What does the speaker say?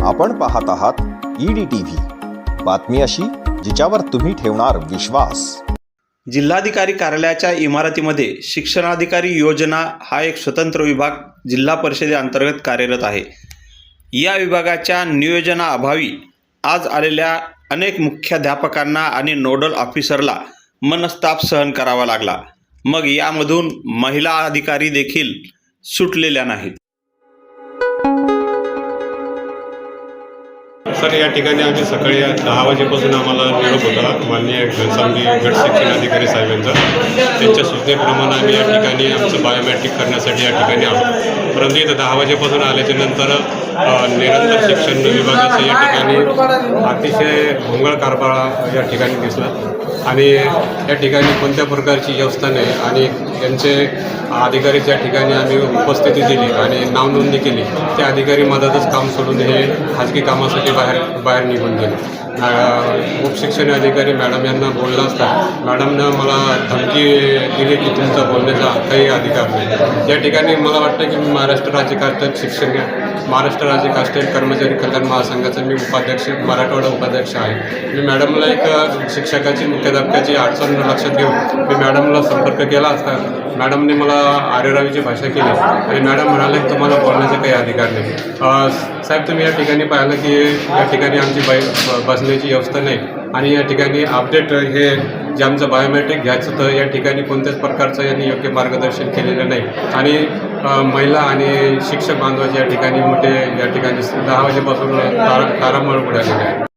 आपण पाहत आहात ईडी टीव्ही बातमी अशी जिच्यावर तुम्ही ठेवणार विश्वास. जिल्हाधिकारी कार्यालयाच्या इमारतीमध्ये शिक्षणाधिकारी योजना हा एक स्वतंत्र विभाग जिल्हा परिषदेअंतर्गत कार्यरत आहे. या विभागाच्या नियोजनाअभावी आज आलेल्या अनेक मुख्याध्यापकांना आणि नोडल ऑफिसरला मनस्ताप सहन करावा लागला. मग यामधून महिला अधिकारी देखील सुटलेल्या नाहीत. सर या ठिकाणी आम्ही सकाळी दहा वाजेपासून आम्हाला निरोप होता. माननीय घनसावंगी गट शिक्षण अधिकारी साहेबांचा. त्यांच्या सूचनेप्रमाणे आम्ही या ठिकाणी आमचं बायोमॅट्रिक करण्यासाठी या ठिकाणी आलो. परंतु इथं दहा वाजेपासून आल्याच्यानंतर निरंतर शिक्षण विभागाचं या ठिकाणी अतिशय भोंगळ कारभार या ठिकाणी दिसला. आणि या ठिकाणी कोणत्या प्रकारची व्यवस्था नाही आणि त्यांचे अधिकारी ज्या ठिकाणी आम्ही उपस्थिती दिली आणि नावनोंदणी केली. ते अधिकारी मधातच काम सोडून हे खाजगी कामासाठी बाहेर बाहेर निघून गेले. उपशिक्षण अधिकारी मॅडम यांना बोलला असता मॅडमनं मला धमकी दिली की तुमचा बोलण्याचा काही अधिकार नाही. या ठिकाणी मला वाटतं की मी महाराष्ट्र राज्य शिक्षण महाराष्ट्र राज्य कास्टेल कर्मचारी कल्याण महासंघाचा मी उपाध्यक्ष मराठवाडा उपाध्यक्ष आहे. मी मॅडमला एक शिक्षकाची मुख्याध्यापकाची अडचण लक्षात घेऊन मी मॅडमला संपर्क केला असता मॅडमने मला आर्यरावीची भाषा केली. आणि मॅडम म्हणाले की तुम्हाला बोलण्याचा काही अधिकार नाही. साहेब तुम्ही या ठिकाणी पाहिलं की या ठिकाणी आमची बै ब- बसण्याची व्यवस्था नाही. आणि या ठिकाणी अपडेट हे जे आमचं बायोमेट्रिक घ्यायचं होतं या ठिकाणी कोणत्याच प्रकारचं यांनी योग्य मार्गदर्शन केलेलं नाही. आणि महिला आणि शिक्षक बांधवाचे या ठिकाणी मोठे या ठिकाणी दहा वाजेपासून तारा तारांबळ उडालेले आहे.